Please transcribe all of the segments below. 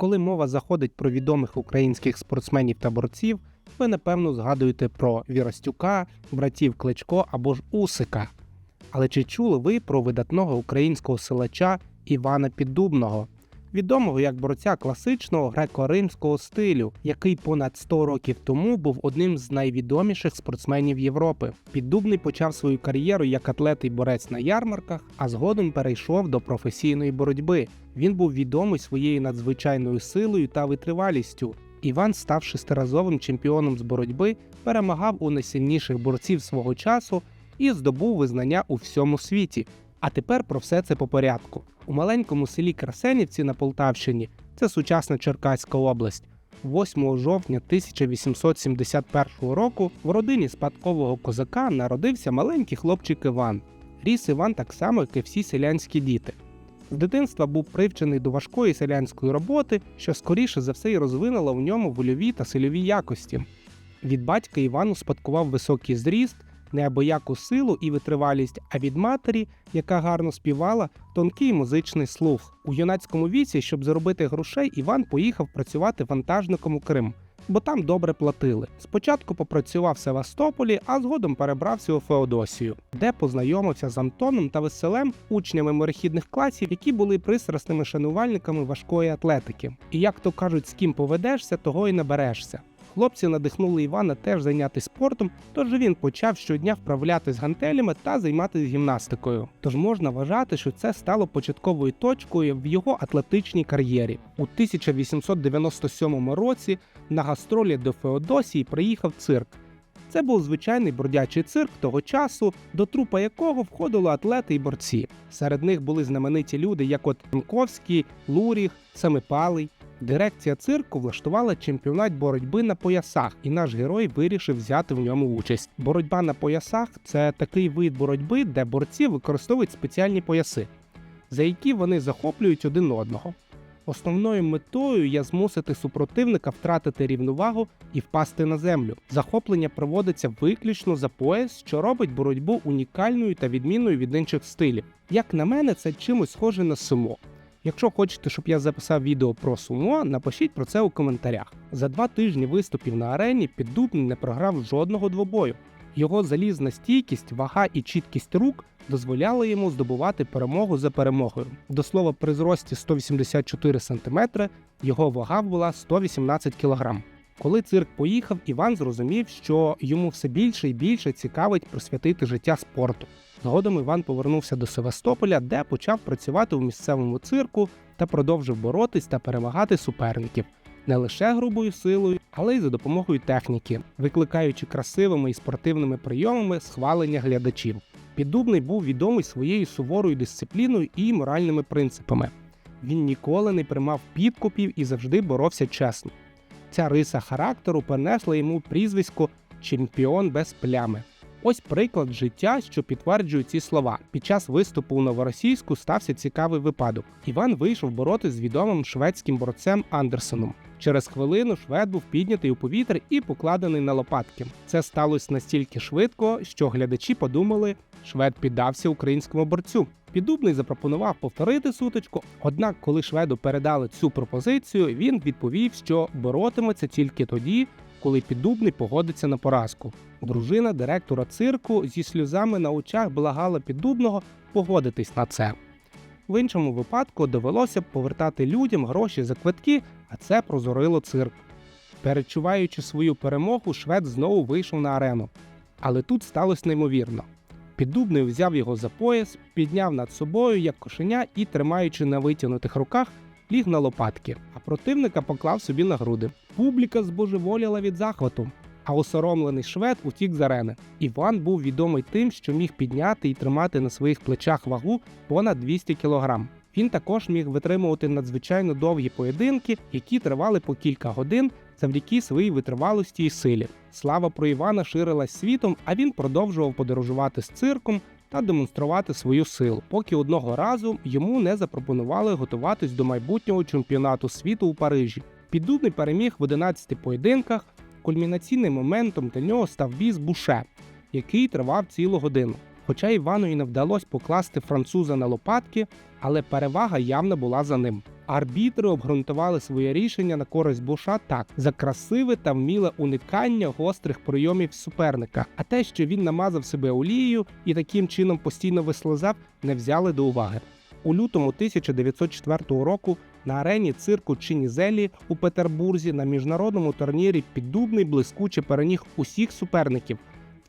Коли мова заходить про відомих українських спортсменів та борців, ви напевно згадуєте про Віростюка, братів Кличко або ж Усика. Але чи чули ви про видатного українського силача Івана Піддубного, відомого як борця класичного греко-римського стилю, який понад 100 років тому був одним з найвідоміших спортсменів Європи. Піддубний почав свою кар'єру як атлет і борець на ярмарках, а згодом перейшов до професійної боротьби. Він був відомий своєю надзвичайною силою та витривалістю. Іван став шестиразовим чемпіоном з боротьби, перемагав у найсильніших борців свого часу і здобув визнання у всьому світі. А тепер про все це по порядку. У маленькому селі Красенівці на Полтавщині, це сучасна Черкаська область. 8 жовтня 1871 року в родині спадкового козака народився маленький хлопчик Іван. Ріс Іван так само, як і всі селянські діти. З дитинства був привчений до важкої селянської роботи, що скоріше за все й розвинуло в ньому вольові та сильові якості. Від батька Іван успадкував високий зріст, неабияку силу і витривалість, а від матері, яка гарно співала, тонкий музичний слух. У юнацькому віці, щоб заробити грошей, Іван поїхав працювати вантажником у Крим, бо там добре платили. Спочатку попрацював в Севастополі, а згодом перебрався у Феодосію, де познайомився з Антоном та Веселем, учнями морехідних класів, які були пристрасними шанувальниками важкої атлетики. І як то кажуть, з ким поведешся, того й наберешся. Хлопці надихнули Івана теж зайнятися спортом, тож він почав щодня вправлятись гантелями та займатися гімнастикою. Тож можна вважати, що це стало початковою точкою в його атлетичній кар'єрі. У 1897 році на гастролі до Феодосії приїхав цирк. Це був звичайний бродячий цирк того часу, до трупа якого входили атлети і борці. Серед них були знамениті люди, як от Янковський, Луріх, Семипалий. Дирекція цирку влаштувала чемпіонат боротьби на поясах, і наш герой вирішив взяти в ньому участь. Боротьба на поясах це такий вид боротьби, де борці використовують спеціальні пояси, за які вони захоплюють один одного. Основною метою є змусити супротивника втратити рівновагу і впасти на землю. Захоплення проводиться виключно за пояс, що робить боротьбу унікальною та відмінною від інших стилів. Як на мене, це чимось схоже на сумо. Якщо хочете, щоб я записав відео про сумо, напишіть про це у коментарях. За два тижні виступів на арені Піддубний не програв жодного двобою. Його залізна стійкість, вага і чіткість рук дозволяли йому здобувати перемогу за перемогою. До слова, при зрості 184 см його вага була 118 кг. Коли цирк поїхав, Іван зрозумів, що йому все більше і більше цікавить присвятити життя спорту. Згодом Іван повернувся до Севастополя, де почав працювати у місцевому цирку та продовжив боротись та перемагати суперників не лише грубою силою, але й за допомогою техніки, викликаючи красивими і спортивними прийомами схвалення глядачів. Піддубний був відомий своєю суворою дисципліною і моральними принципами. Він ніколи не приймав підкупів і завжди боровся чесно. Ця риса характеру перенесла йому прізвисько чемпіон без плями. Ось приклад життя, що підтверджує ці слова. Під час виступу у новоросійську стався цікавий випадок. Іван вийшов боротись з відомим шведським борцем Андерсоном. Через хвилину швед був піднятий у повітря і покладений на лопатки. Це сталося настільки швидко, що глядачі подумали, швед піддався українському борцю. Піддубний запропонував повторити сутичку. Однак, коли шведу передали цю пропозицію, він відповів, що боротиметься тільки тоді, коли піддубний погодиться на поразку. Дружина директора цирку зі сльозами на очах благала піддубного погодитись на це. В іншому випадку довелося б повертати людям гроші за квитки, а це прозорило цирк. Перечуваючи свою перемогу, швед знову вийшов на арену. Але тут сталося неймовірно. Піддубний взяв його за пояс, підняв над собою як кошеня і, тримаючи на витягнутих руках, ліг на лопатки, а противника поклав собі на груди. Публіка збожеволіла від захвату, а осоромлений швед утік з арени. Іван був відомий тим, що міг підняти і тримати на своїх плечах вагу понад 200 кг. Він також міг витримувати надзвичайно довгі поєдинки, які тривали по кілька годин завдяки своїй витривалості і силі. Слава про Івана ширилась світом, а він продовжував подорожувати з цирком та демонструвати свою силу, поки одного разу йому не запропонували готуватись до майбутнього чемпіонату світу у Парижі. Піддубний переміг в 11 поєдинках. Кульмінаційним моментом для нього став бій буше, який тривав цілу годину. Хоча Івану і не вдалося покласти француза на лопатки, але перевага явно була за ним. Арбітри обґрунтували своє рішення на користь Буша так за красиве та вміле уникання гострих прийомів суперника. А те, що він намазав себе олією і таким чином постійно вислизав, не взяли до уваги. У лютому 1904 року на арені цирку Чинізелі у Петербурзі на міжнародному турнірі піддубний блискуче переміг усіх суперників,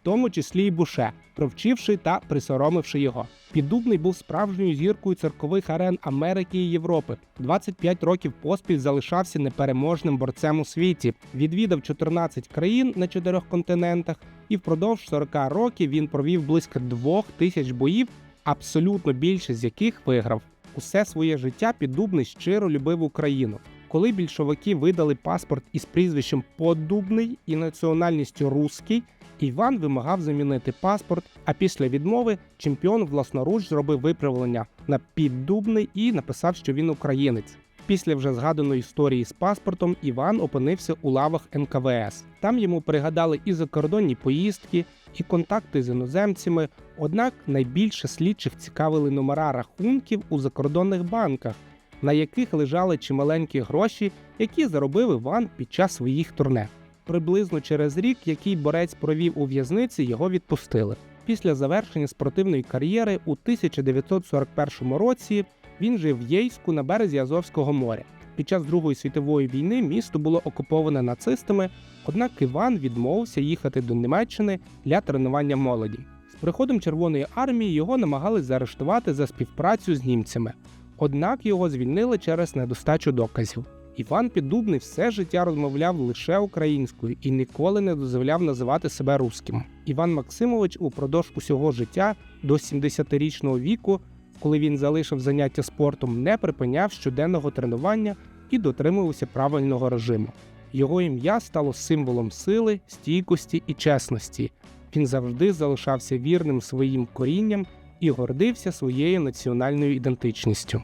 тому числі й Буше, провчивши та присоромивши його. Піддубний був справжньою зіркою циркових арен Америки і Європи. 25 років поспіль залишався непереможним борцем у світі. Відвідав 14 країн на чотирьох континентах, і впродовж 40 років він провів близько двох тисяч боїв, абсолютно більше з яких виграв. Усе своє життя Піддубний щиро любив Україну. Коли більшовики видали паспорт із прізвищем Поддубний і національністю Руський, Іван вимагав замінити паспорт, а після відмови чемпіон власноруч зробив виправлення на піддубний і написав, що він українець. Після вже згаданої історії з паспортом Іван опинився у лавах НКВС. Там йому пригадали і закордонні поїздки, і контакти з іноземцями. Однак найбільше слідчих цікавили номера рахунків у закордонних банках, на яких лежали чималенькі гроші, які заробив Іван під час своїх турне. Приблизно через рік, який борець провів у в'язниці, його відпустили. Після завершення спортивної кар'єри у 1941 році він жив в Єйську на березі Азовського моря. Під час Другої світової війни місто було окуповане нацистами, однак Іван відмовився їхати до Німеччини для тренування молоді. З приходом Червоної армії його намагались заарештувати за співпрацю з німцями, однак його звільнили через недостачу доказів. Іван Піддубний все життя розмовляв лише українською і ніколи не дозволяв називати себе руським. Іван Максимович упродовж усього життя до 70-річного віку, коли він залишив заняття спортом, не припиняв щоденного тренування і дотримувався правильного режиму. Його ім'я стало символом сили, стійкості і чесності. Він завжди залишався вірним своїм корінням і гордився своєю національною ідентичністю.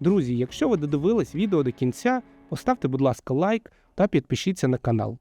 Друзі, якщо ви додивились відео до кінця, поставте, будь ласка, лайк та підпишіться на канал.